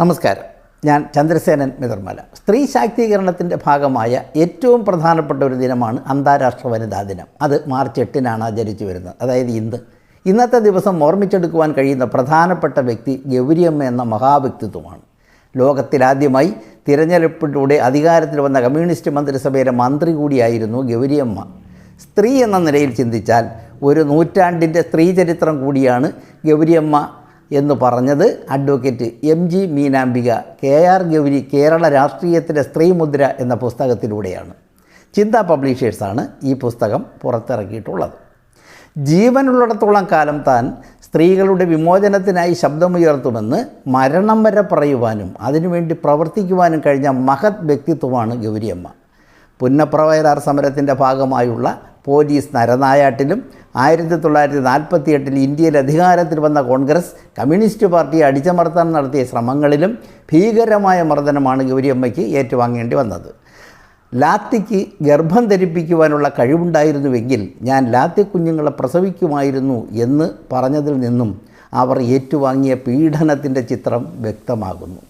നമസ്കാരം. ഞാൻ ചന്ദ്രസേനൻ മിതർമല. സ്ത്രീ ശാക്തീകരണത്തിന്റെ ഭാഗമായ ഏറ്റവും പ്രധാനപ്പെട്ട ഒരു ദിനമാണ് അന്താരാഷ്ട്ര വനിതാ ദിനം. അത് മാർച്ച് എട്ടിനാണ് ആചരിച്ചു വരുന്നത്. അതായത് ഇന്ന്. ഇന്നത്തെ ദിവസം ഓർമ്മിച്ചെടുക്കുവാൻ കഴിയുന്ന പ്രധാനപ്പെട്ട വ്യക്തി ഗൗരിയമ്മ എന്ന മഹാവ്യക്തിത്വമാണ്. ലോകത്തിലാദ്യമായി തിരഞ്ഞെടുപ്പിലൂടെ അധികാരത്തിൽ വന്ന കമ്മ്യൂണിസ്റ്റ് മന്ത്രിസഭയിലെ മന്ത്രി കൂടിയായിരുന്നു ഗൗരിയമ്മ. സ്ത്രീ എന്ന നിലയിൽ ചിന്തിച്ചാൽ ഒരു നൂറ്റാണ്ടിന്റെ സ്ത്രീ ചരിത്രം കൂടിയാണ് ഗൗരിയമ്മ എന്ന് പറഞ്ഞത് advocate M G Meenambika K R Gouri Kerala രാഷ്ട്രീയത്തിലെ സ്ത്രീമുദ്ര എന്ന പുസ്തകത്തിലൂടെയാണ്. ചിന്ത പബ്ലിഷേഴ്സാണ് ഈ പുസ്തകം പുറത്തിറക്കിയിട്ടുള്ളത്. ജീവനുള്ളിടത്തോളം കാലം താൻ സ്ത്രീകളുടെ വിമോചനത്തിനായി ശബ്ദമുയർത്തുമെന്ന് മരണം വരെ പറയുവാനും അതിനുവേണ്ടി പ്രവർത്തിക്കുവാനും കഴിഞ്ഞ മഹത് വ്യക്തിത്വമാണ് ഗൗരിയമ്മ. പുന്നപ്രവയലാർ സമരത്തിന്റെ ഭാഗമായുള്ള പോലീസ് നരനായാട്ടിലും ആയിരത്തി തൊള്ളായിരത്തി നാൽപ്പത്തി എട്ടിൽ ഇന്ത്യയിൽ അധികാരത്തിൽ വന്ന കോൺഗ്രസ് കമ്മ്യൂണിസ്റ്റ് പാർട്ടിയെ അടിച്ചമർത്താൻ നടത്തിയ ശ്രമങ്ങളിലും ഭീകരമായ മർദ്ദനമാണ് ഗൗരിയമ്മയ്ക്ക് ഏറ്റുവാങ്ങേണ്ടി വന്നത്. ലാത്തിക്ക് ഗർഭം ധരിപ്പിക്കുവാനുള്ള കഴിവുണ്ടായിരുന്നുവെങ്കിൽ ഞാൻ ലാത്തി കുഞ്ഞുങ്ങളെ പ്രസവിക്കുമായിരുന്നു എന്ന് പറഞ്ഞതിൽ നിന്നും അവർ ഏറ്റുവാങ്ങിയ പീഡനത്തിന്റെ ചിത്രം വ്യക്തമാകുന്നു.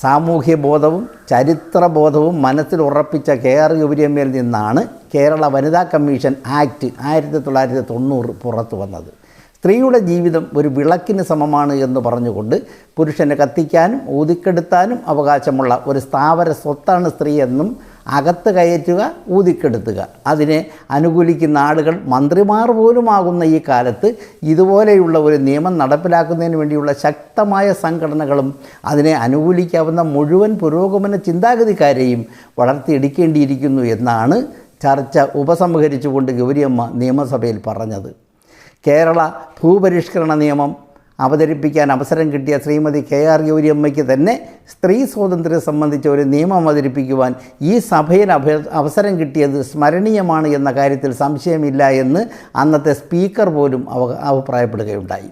സാമൂഹ്യ ബോധവും ചരിത്രബോധവും മനസ്സിൽ ഉറപ്പിച്ച കെ ആർ ഗൗരിയമ്മയിൽ നിന്നാണ് കേരള വനിതാ കമ്മീഷൻ ആക്ട് ആയിരത്തി തൊള്ളായിരത്തി തൊണ്ണൂറ് പുറത്തു വന്നത്. സ്ത്രീയുടെ ജീവിതം ഒരു വിളക്കിന് സമമാണ് എന്ന് പറഞ്ഞുകൊണ്ട് പുരുഷനെ കത്തിക്കാനും ഊതിക്കെടുത്താനും അവകാശമുള്ള ഒരു സ്ഥാവര സ്വത്താണ് സ്ത്രീ എന്നും അകത്ത് കയറ്റുക ഊതിക്കെടുത്തുക. അതിനെ അനുകൂലിക്കുന്ന ആളുകൾ മന്ത്രിമാർ പോലുമാകുന്ന ഈ കാലത്ത് ഇതുപോലെയുള്ള ഒരു നിയമം നടപ്പിലാക്കുന്നതിന് വേണ്ടിയുള്ള ശക്തമായ സംഘടനകളും അതിനെ അനുകൂലിക്കാവുന്ന മുഴുവൻ പുരോഗമന ചിന്താഗതിക്കാരെയും വളർത്തിയെടുക്കേണ്ടിയിരിക്കുന്നു എന്നാണ് ചർച്ച ഉപസംഹരിച്ചുകൊണ്ട് ഗൗരിയമ്മ നിയമസഭയിൽ പറഞ്ഞത്. കേരള ഭൂപരിഷ്കരണ നിയമം അവതരിപ്പിക്കാൻ അവസരം കിട്ടിയ ശ്രീമതി കെ ആർ ഗൗരിയമ്മയ്ക്ക് തന്നെ സ്ത്രീ സ്വാതന്ത്ര്യം സംബന്ധിച്ച ഒരു നിയമം അവതരിപ്പിക്കുവാൻ ഈ സഭയിൽ അവസരം കിട്ടിയത് സ്മരണീയമാണ് എന്ന കാര്യത്തിൽ സംശയമില്ല എന്ന് അന്നത്തെ സ്പീക്കർ പോലും അവ അഭിപ്രായപ്പെടുകയുണ്ടായി.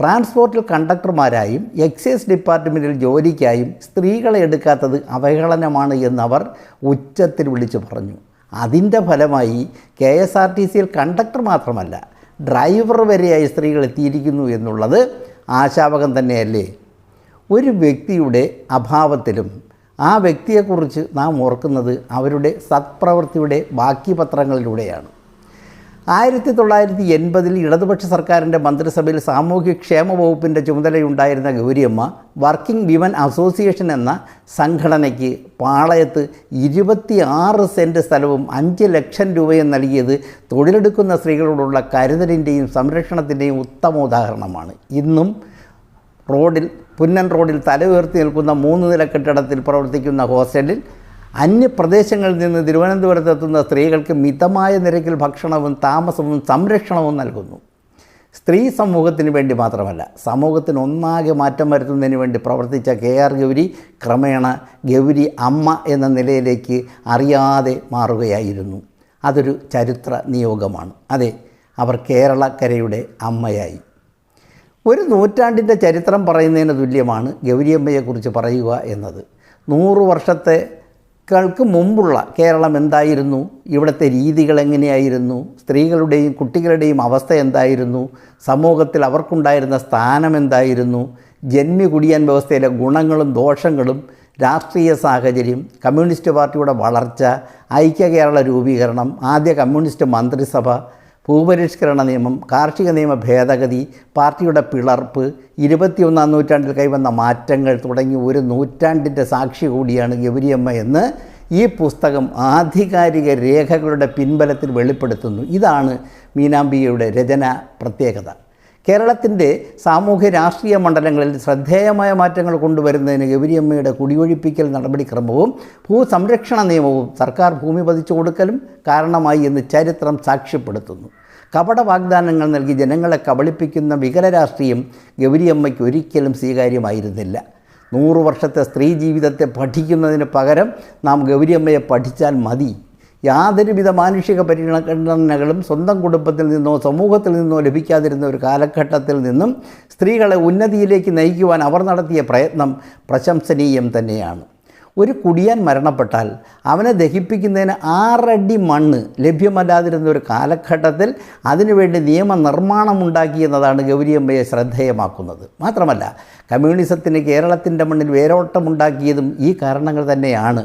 ട്രാൻസ്പോർട്ടിൽ കണ്ടക്ടർമാരായും എക്സൈസ് ഡിപ്പാർട്ട്മെന്റിൽ ജോലിക്കായും സ്ത്രീകളെ എടുക്കാത്തത് അവഹേളനമാണ് എന്നവർ ഉച്ചത്തിൽ വിളിച്ചു പറഞ്ഞു. അതിന്റെ ഫലമായി കെ എസ് ആർ ടി സിയിൽ കണ്ടക്ടർ മാത്രമല്ല ഡ്രൈവർ വരെയായി സ്ത്രീകൾ എത്തിയിരിക്കുന്നു എന്നുള്ളത് ആശാവകം തന്നെയല്ലേ? ഒരു വ്യക്തിയുടെ അഭാവത്തിലും ആ വ്യക്തിയെക്കുറിച്ച് നാം ഓർക്കുന്നത് അവരുടെ സത്പ്രവൃത്തിയുടെ ബാക്കി പത്രങ്ങളിലൂടെയാണ് ആയിരത്തി തൊള്ളായിരത്തി എൺപതിൽ ഇടതുപക്ഷ സർക്കാരിന്റെ മന്ത്രിസഭയിൽ സാമൂഹ്യക്ഷേമ വകുപ്പിന്റെ ചുമതലയുണ്ടായിരുന്ന ഗൗരിയമ്മ വർക്കിംഗ് വിമൻ അസോസിയേഷൻ എന്ന സംഘടനയ്ക്ക് പാളയത്ത് ഇരുപത്തി ആറ് സെന്റ് സ്ഥലവും അഞ്ച് ലക്ഷം രൂപയും നൽകിയത് തൊഴിലെടുക്കുന്ന സ്ത്രീകളോടുള്ള കരുതലിന്റെയും സംരക്ഷണത്തിന്റെയും ഉത്തമ ഉദാഹരണമാണ് ഇന്നും റോഡിൽ പുന്നൻ റോഡിൽ തല ഉയർത്തി നിൽക്കുന്ന മൂന്ന് നില കെട്ടിടത്തിൽ പ്രവർത്തിക്കുന്ന ഹോസ്റ്റലിൽ അന്യപ്രദേശങ്ങളിൽ നിന്ന് തിരുവനന്തപുരത്തെത്തുന്ന സ്ത്രീകൾക്ക് മിതമായ നിരക്കിൽ ഭക്ഷണവും താമസവും സംരക്ഷണവും നൽകുന്നു. സ്ത്രീ സമൂഹത്തിന് വേണ്ടി മാത്രമല്ല സമൂഹത്തിന് ഒന്നാകെ മാറ്റം വരുത്തുന്നതിന് വേണ്ടി പ്രവർത്തിച്ച കെ ആർ ഗൗരി ക്രമേണ ഗൗരി അമ്മ എന്ന നിലയിലേക്ക് അറിയാതെ മാറുകയായിരുന്നു. അതൊരു ചരിത്ര നിയോഗമാണ്. അതെ അവർ കേരളക്കരയുടെ അമ്മയായി. ഒരു നൂറ്റാണ്ടിന്റെ ചരിത്രം പറയുന്നതിന് തുല്യമാണ് ഗൗരിയമ്മയെക്കുറിച്ച് പറയുക എന്നത്. നൂറ് വർഷത്തെ ൾക്ക് മുമ്പുള്ള കേരളം എന്തായിരുന്നു? ഇവിടുത്തെ രീതികൾ എങ്ങനെയായിരുന്നു? സ്ത്രീകളുടെയും കുട്ടികളുടെയും അവസ്ഥ എന്തായിരുന്നു? സമൂഹത്തിൽ അവർക്കുണ്ടായിരുന്ന സ്ഥാനം എന്തായിരുന്നു? ജന്മി കുടിയാൻ വ്യവസ്ഥയിലെ ഗുണങ്ങളും ദോഷങ്ങളും രാഷ്ട്രീയ സാഹചര്യം കമ്മ്യൂണിസ്റ്റ് പാർട്ടിയുടെ വളർച്ച ഐക്യ കേരള രൂപീകരണം ആദ്യ കമ്മ്യൂണിസ്റ്റ് മന്ത്രിസഭ ഭൂപരിഷ്കരണ നിയമം കാർഷിക നിയമ ഭേദഗതി പാർട്ടിയുടെ പിളർപ്പ് ഇരുപത്തിയൊന്നാം നൂറ്റാണ്ടിൽ കൈവന്ന മാറ്റങ്ങൾ തുടങ്ങി ഒരു നൂറ്റാണ്ടിന്റെ സാക്ഷി കൂടിയാണ് ഗൗരിയമ്മ എന്ന് ഈ പുസ്തകം ആധികാരിക രേഖകളുടെ പിൻബലത്തിൽ വെളിപ്പെടുത്തുന്നു. ഇതാണ് മീനാംബികയുടെ രചന പ്രത്യേകത. കേരളത്തിന്റെ സാമൂഹ്യ രാഷ്ട്രീയ മണ്ഡലങ്ങളിൽ ശ്രദ്ധേയമായ മാറ്റങ്ങൾ കൊണ്ടുവരുന്നതിന് ഗൗരിയമ്മയുടെ കുടിയൊഴിപ്പിക്കൽ നടപടിക്രമവും ഭൂസംരക്ഷണ നിയമവും സർക്കാർ ഭൂമി പതിച്ചു കൊടുക്കലും കാരണമായി എന്ന് ചരിത്രം സാക്ഷ്യപ്പെടുത്തുന്നു. കപട വാഗ്ദാനങ്ങൾ നൽകി ജനങ്ങളെ കബളിപ്പിക്കുന്ന വികല രാഷ്ട്രീയം ഗൗരിയമ്മയ്ക്ക് ഒരിക്കലും സ്വീകാര്യമായിരുന്നില്ല. നൂറു വർഷത്തെ സ്ത്രീ ജീവിതത്തെ പഠിക്കുന്നതിന് പകരം നാം ഗൗരിയമ്മയെ പഠിച്ചാൽ മതി. യാതൊരുവിധ മാനുഷിക പരിഗണനകളും സ്വന്തം കുടുംബത്തിൽ നിന്നോ സമൂഹത്തിൽ നിന്നോ ലഭിക്കാതിരുന്ന ഒരു കാലഘട്ടത്തിൽ നിന്നും സ്ത്രീകളെ ഉന്നതിയിലേക്ക് നയിക്കുവാൻ അവർ നടത്തിയ പ്രയത്നം പ്രശംസനീയം തന്നെയാണ്. ഒരു കുടിയാൻ മരണപ്പെട്ടാൽ അവനെ ദഹിപ്പിക്കുന്നതിന് ആറടി മണ്ണ് ലഭ്യമല്ലാതിരുന്ന ഒരു കാലഘട്ടത്തിൽ അതിനുവേണ്ടി നിയമനിർമ്മാണം ഉണ്ടാക്കി എന്നതാണ് ഗൗരിയമ്മയെ ശ്രദ്ധേയമാക്കുന്നത്. മാത്രമല്ല കമ്മ്യൂണിസത്തിന് കേരളത്തിന്റെ മണ്ണിൽ വേരോട്ടമുണ്ടാക്കിയതും ഈ കാരണങ്ങൾ തന്നെയാണ്.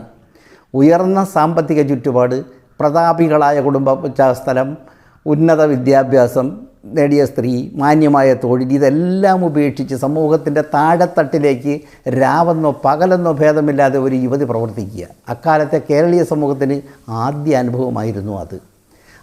ഉയർന്ന സാമ്പത്തിക ചുറ്റുപാട് പ്രതാപികളായ കുടുംബ പശ്ചാത്തലം ഉന്നത വിദ്യാഭ്യാസം നേടിയ സ്ത്രീ മാന്യമായ തൊഴിൽ ഇതെല്ലാം ഉപേക്ഷിച്ച് സമൂഹത്തിന്റെ താഴെത്തട്ടിലേക്ക് രാവെന്നോ പകലെന്നോ ഭേദമില്ലാതെ ഒരു യുവതി പ്രവർത്തിക്കുക. അക്കാലത്തെ കേരളീയ സമൂഹത്തിന് ആദ്യ അനുഭവമായിരുന്നു അത്.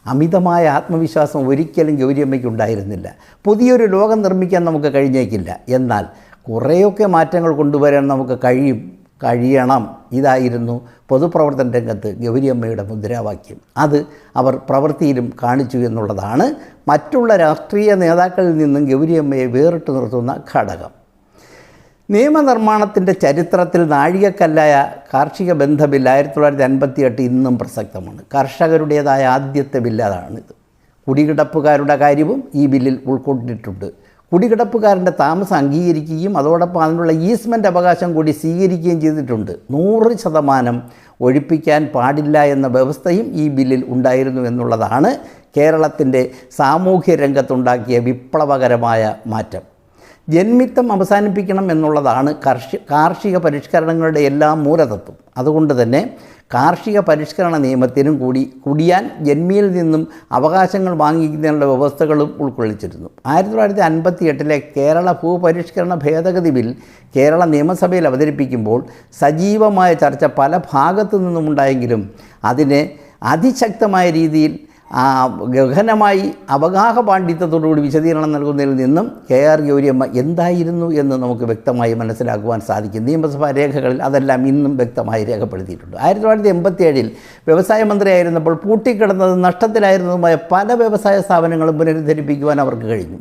അമിതമായ ആത്മവിശ്വാസം ഒരിക്കലും ഗൗരിയമ്മയ്ക്ക് ഉണ്ടായിരുന്നില്ല. പുതിയൊരു ലോകം നിർമ്മിക്കാൻ നമുക്ക് കഴിഞ്ഞേക്കില്ല. എന്നാൽ കുറേയൊക്കെ മാറ്റങ്ങൾ കൊണ്ടുവരാൻ നമുക്ക് കഴിയും. കഴിയണം. ഇതായിരുന്നു പൊതുപ്രവർത്തന രംഗത്ത് ഗൗരിയമ്മയുടെ മുദ്രാവാക്യം. അത് അവർ പ്രവൃത്തിയിലും കാണിച്ചു എന്നുള്ളതാണ് മറ്റുള്ള രാഷ്ട്രീയ നേതാക്കളിൽ നിന്നും ഗൗരിയമ്മയെ വേറിട്ട് നിർത്തുന്ന ഘടകം. നിയമനിർമ്മാണത്തിന്റെ ചരിത്രത്തിൽ നാഴികക്കല്ലായ കാർഷിക ബന്ധ ബില്ല് ആയിരത്തി തൊള്ളായിരത്തി അൻപത്തി എട്ട് ഇന്നും പ്രസക്തമാണ്. കർഷകരുടേതായ ആദ്യത്തെ ബില്ല് അതാണിത്. കുടികിടപ്പുകാരുടെ കാര്യവും ഈ ബില്ലിൽ ഉൾക്കൊണ്ടിട്ടുണ്ട്. കുടികിടപ്പുകാരന്റെ താമസം അംഗീകരിക്കുകയും അതോടൊപ്പം അതിനുള്ള ഈസ്മെന്റ് അവകാശം കൂടി സ്വീകരിക്കുകയും ചെയ്തിട്ടുണ്ട്. നൂറ് ശതമാനം ഒഴിപ്പിക്കാൻ പാടില്ല എന്ന വ്യവസ്ഥയും ഈ ബില്ലിൽ ഉണ്ടായിരുന്നു എന്നുള്ളതാണ് കേരളത്തിന്റെ സാമൂഹ്യ രംഗത്തുണ്ടാക്കിയ വിപ്ലവകരമായ മാറ്റം. ജന്മിത്തം അവസാനിപ്പിക്കണം എന്നുള്ളതാണ് കർഷി കാർഷിക പരിഷ്കരണങ്ങളുടെ എല്ലാം മൂലതത്വം. അതുകൊണ്ട് തന്നെ കാർഷിക പരിഷ്കരണ നിയമത്തിനും കൂടി കുടിയാൻ ജന്മിയിൽ നിന്നും അവകാശങ്ങൾ വാങ്ങിക്കുന്നതിനുള്ള വ്യവസ്ഥകളും ഉൾക്കൊള്ളിച്ചിരുന്നു. ആയിരത്തി തൊള്ളായിരത്തി അൻപത്തി എട്ടിലെ കേരള ഭൂപരിഷ്കരണ ഭേദഗതി ബിൽ കേരള നിയമസഭയിൽ അവതരിപ്പിക്കുമ്പോൾ സജീവമായ ചർച്ച പല ഭാഗത്തു നിന്നുമുണ്ടായെങ്കിലും അതിനെ അതിശക്തമായ രീതിയിൽ ഗഹനമായി അവഗാഹ പാണ്ഡിത്യത്തോടുകൂടി വിശദീകരണം നൽകുന്നതിൽ നിന്നും കെ ആർ ഗൗരിയമ്മ എന്തായിരുന്നു എന്ന് നമുക്ക് വ്യക്തമായി മനസ്സിലാക്കുവാൻ സാധിക്കും. നിയമസഭാ രേഖകളിൽ അതെല്ലാം ഇന്നും വ്യക്തമായി രേഖപ്പെടുത്തിയിട്ടുണ്ട്. ആയിരത്തി തൊള്ളായിരത്തി എൺപത്തി ഏഴിൽ വ്യവസായ മന്ത്രിയായിരുന്നപ്പോൾ പൂട്ടിക്കിടന്നതും നഷ്ടത്തിലായിരുന്നതുമായ പല വ്യവസായ സ്ഥാപനങ്ങളും പുനരുദ്ധരിപ്പിക്കുവാൻ അവർക്ക് കഴിഞ്ഞു.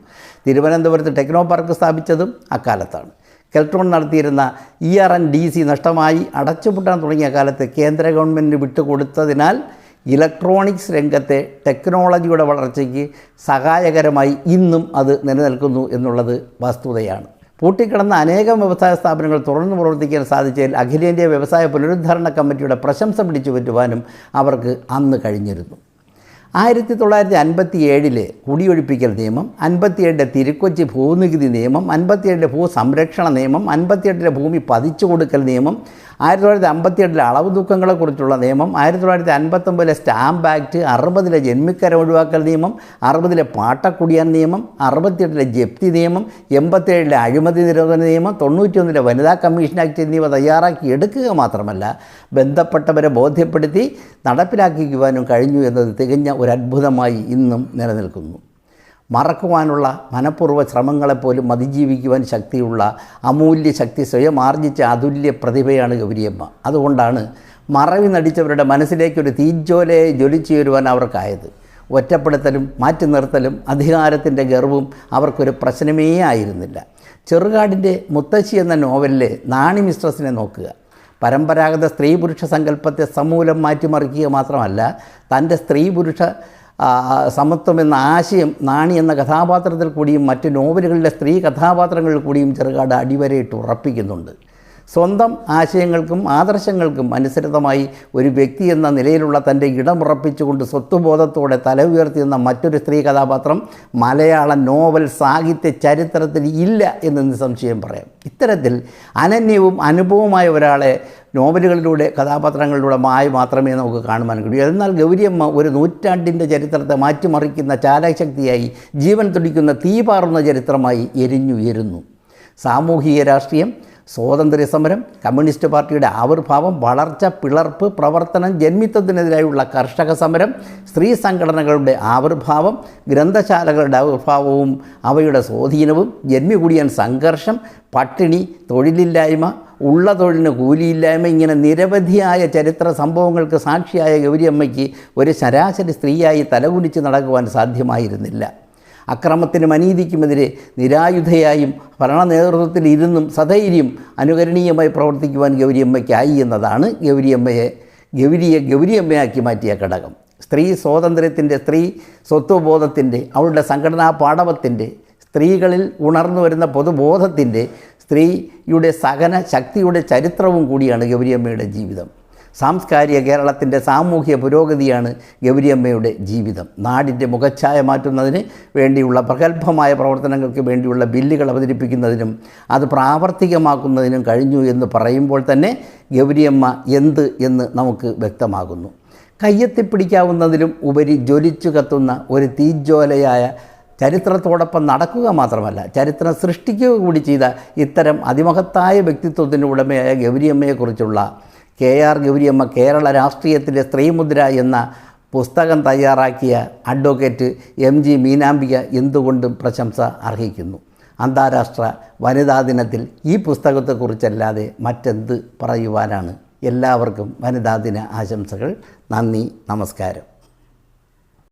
തിരുവനന്തപുരത്ത് ടെക്നോ പാർക്ക് സ്ഥാപിച്ചതും അക്കാലത്താണ്. കെൽട്രോൺ നടത്തിയിരുന്ന E R N D C നഷ്ടമായി അടച്ചുപൂട്ടാൻ തുടങ്ങിയ കാലത്ത് കേന്ദ്ര ഗവൺമെന്റ് വിട്ടുകൊടുത്തതിനാൽ ഇലക്ട്രോണിക്സ് രംഗത്തെ ടെക്നോളജിയുടെ വളർച്ചയ്ക്ക് സഹായകരമായി ഇന്നും അത് നിലനിൽക്കുന്നു എന്നുള്ളത് വസ്തുതയാണ്. പൂട്ടിക്കിടന്ന അനേകം വ്യവസായ സ്ഥാപനങ്ങൾ തുറന്നു പ്രവർത്തിക്കാൻ സാധിച്ചതിൽ അഖിലേന്ത്യാ വ്യവസായ പുനരുദ്ധാരണ കമ്മിറ്റിയുടെ പ്രശംസ പിടിച്ചു പറ്റുവാനും അവർക്ക് അന്ന് കഴിഞ്ഞിരുന്നു. ആയിരത്തി തൊള്ളായിരത്തി അൻപത്തി ഏഴിലെ കുടിയൊഴിപ്പിക്കൽ നിയമം അൻപത്തിയേഴിലെ തിരുക്കൊച്ചി ഭൂനികുതി നിയമം അൻപത്തിയേഴിലെ ഭൂസംരക്ഷണ നിയമം അൻപത്തിയെട്ടിലെ ഭൂമി പതിച്ചു കൊടുക്കൽ നിയമം ആയിരത്തി തൊള്ളായിരത്തി അമ്പത്തിയെട്ടിലെ അളവ് ദുഃഖങ്ങളെക്കുറിച്ചുള്ള നിയമം ആയിരത്തി തൊള്ളായിരത്തി അൻപത്തൊമ്പതിലെ സ്റ്റാമ്പ് ആക്ട് അറുപതിലെ ജന്മിക്കര ഒഴിവാക്കൽ നിയമം അറുപതിലെ പാട്ടക്കുടിയാൻ നിയമം അറുപത്തിയെട്ടിലെ ജപ്തി നിയമം എൺപത്തിയേഴിലെ അഴിമതി നിരോധന നിയമം തൊണ്ണൂറ്റിയൊന്നിലെ വനിതാ കമ്മീഷൻ ആക്ട് എന്നിവ തയ്യാറാക്കി എടുക്കുക മാത്രമല്ല ബന്ധപ്പെട്ടവരെ ബോധ്യപ്പെടുത്തി നടപ്പിലാക്കിക്കുവാനും കഴിഞ്ഞു എന്നത് തികഞ്ഞ ഒരു അത്ഭുതമായി ഇന്നും നിലനിൽക്കുന്നു. മറക്കുവാനുള്ള മനഃപൂർവ ശ്രമങ്ങളെപ്പോലും അതിജീവിക്കുവാൻ ശക്തിയുള്ള അമൂല്യ ശക്തി സ്വയം ആർജിച്ച അതുല്യ പ്രതിഭയാണ് ഗൗരിയമ്മ. അതുകൊണ്ടാണ് മറവി നടിച്ചവരുടെ മനസ്സിലേക്കൊരു തീജ്ജോലയെ ജ്വലിച്ചുയരുവാൻ അവർക്കായത്. ഒറ്റപ്പെടുത്തലും മാറ്റി നിർത്തലും അധികാരത്തിന്റെ ഗർവും അവർക്കൊരു പ്രശ്നമേ ആയിരുന്നില്ല. ചെറുകാടിന്റെ മുത്തശ്ശി എന്ന നോവലിലെ നാണി മിസ്ട്രസിനെ നോക്കുക. പരമ്പരാഗത സ്ത്രീ പുരുഷ സങ്കല്പത്തെ സമൂലം മാറ്റിമറിക്കുക മാത്രമല്ല തന്റെ സ്ത്രീ പുരുഷ സമത്വം എന്ന ആശയം നാണി എന്ന കഥാപാത്രത്തിൽ കൂടിയും മറ്റ് നോവലുകളിലെ സ്ത്രീ കഥാപാത്രങ്ങളിൽ കൂടിയും ചെറുകാട് അടിവരയിട്ട് ഉറപ്പിക്കുന്നുണ്ട്. സ്വന്തം ആശയങ്ങൾക്കും ആദർശങ്ങൾക്കും അനുസൃതമായി ഒരു വ്യക്തി എന്ന നിലയിലുള്ള തന്റെ ഇടമുറപ്പിച്ചുകൊണ്ട് സ്വത്വബോധത്തോടെ തല ഉയർത്തിയെന്ന മറ്റൊരു സ്ത്രീ കഥാപാത്രം മലയാള നോവൽ സാഹിത്യ ചരിത്രത്തിൽ ഇല്ല എന്ന് നിസ്സംശയം പറയാം. ഇത്തരത്തിൽ അനന്യവും അനുഭവമായ ഒരാളെ നോവലുകളിലൂടെ കഥാപാത്രങ്ങളിലൂടെ മായി മാത്രമേ നമുക്ക് കാണുവാൻ കഴിയൂ. എന്നാൽ ഗൗരിയമ്മ ഒരു നൂറ്റാണ്ടിന്റെ ചരിത്രത്തെ മാറ്റിമറിക്കുന്ന ചാലശക്തിയായി ജീവൻ തുടിക്കുന്ന തീ പാറുന്ന ചരിത്രമായി എരിഞ്ഞുയരുന്നു. സാമൂഹിക രാഷ്ട്രീയം സ്വാതന്ത്ര്യ സമരം കമ്മ്യൂണിസ്റ്റ് പാർട്ടിയുടെ ആവിർഭാവം വളർച്ച പിളർപ്പ് പ്രവർത്തനം ജന്മിത്വത്തിനെതിരായുള്ള കർഷക സമരം സ്ത്രീ സംഘടനകളുടെ ആവിർഭാവം ഗ്രന്ഥശാലകളുടെ ആവിർഭാവവും അവയുടെ സ്വാധീനവും ജന്മികുടിയൻ സംഘർഷം പട്ടിണി തൊഴിലില്ലായ്മ ഉള്ള തൊഴിലിന് കൂലിയില്ലായ്മ ഇങ്ങനെ നിരവധിയായ ചരിത്ര സംഭവങ്ങൾക്ക് സാക്ഷിയായ ഗൗരിയമ്മയ്ക്ക് ഒരു ശരാശരി സ്ത്രീയായി തലകുനിച്ച് നടക്കുവാൻ സാധ്യമായിരുന്നില്ല. അക്രമത്തിനും അനീതിക്കുമെതിരെ നിരായുധയായും ഭരണ നേതൃത്വത്തിൽ ഇരുന്നും സധൈര്യം അനുകരണീയമായി പ്രവർത്തിക്കുവാൻ ഗൗരിയമ്മയ്ക്കായി എന്നതാണ് ഗൗരിയമ്മയെ ഗൗരിയെ ഗൗരിയമ്മയാക്കി മാറ്റിയ ഘടകം. സ്ത്രീ സ്വാതന്ത്ര്യത്തിന്റെ സ്ത്രീ സ്വത്വബോധത്തിന്റെ അവളുടെ സംഘടനാ പാഠവത്തിന്റെ സ്ത്രീകളിൽ ഉണർന്നു വരുന്ന പൊതുബോധത്തിന്റെ സ്ത്രീയുടെ സഹന ശക്തിയുടെ ചരിത്രവും കൂടിയാണ് ഗൗരിയമ്മയുടെ ജീവിതം. സാംസ്കാരിക കേരളത്തിന്റെ സാമൂഹ്യ പുരോഗതിയാണ് ഗൗരിയമ്മയുടെ ജീവിതം. നാടിന്റെ മുഖച്ഛായ മാറ്റുന്നതിന് വേണ്ടിയുള്ള പ്രഗത്ഭമായ പ്രവർത്തനങ്ങൾക്ക് വേണ്ടിയുള്ള ബില്ലുകൾ അവതരിപ്പിക്കുന്നതിനും അത് പ്രാവർത്തികമാക്കുന്നതിനും കഴിഞ്ഞു എന്ന് പറയുമ്പോൾ തന്നെ ഗൗരിയമ്മ എന്ത് എന്ന് നമുക്ക് വ്യക്തമാകുന്നു. കയ്യെത്തിപ്പിടിക്കാവുന്നതിലും ഉപരി ജ്വലിച്ചു കത്തുന്ന ഒരു തീജ്വലയായ ചരിത്രത്തോടൊപ്പം നടക്കുക മാത്രമല്ല ചരിത്രം സൃഷ്ടിക്കുക കൂടി ചെയ്ത ഇത്തരം അതിമഹത്തായ വ്യക്തിത്വത്തിന്റെ ഉടമയായ ഗൗരിയമ്മയെക്കുറിച്ചുള്ള കെ ആർ ഗൗരിയമ്മ കേരള രാഷ്ട്രീയത്തിലെ സ്ത്രീമുദ്ര എന്ന പുസ്തകം തയ്യാറാക്കിയ അഡ്വക്കേറ്റ് എം ജി മീനാംബിക എന്തുകൊണ്ടും പ്രശംസ അർഹിക്കുന്നു. അന്താരാഷ്ട്ര വനിതാ ദിനത്തിൽ ഈ പുസ്തകത്തെക്കുറിച്ചല്ലാതെ മറ്റെന്ത് പറയുവാനാണ്? എല്ലാവർക്കും വനിതാ ദിന ആശംസകൾ. നന്ദി നമസ്കാരം.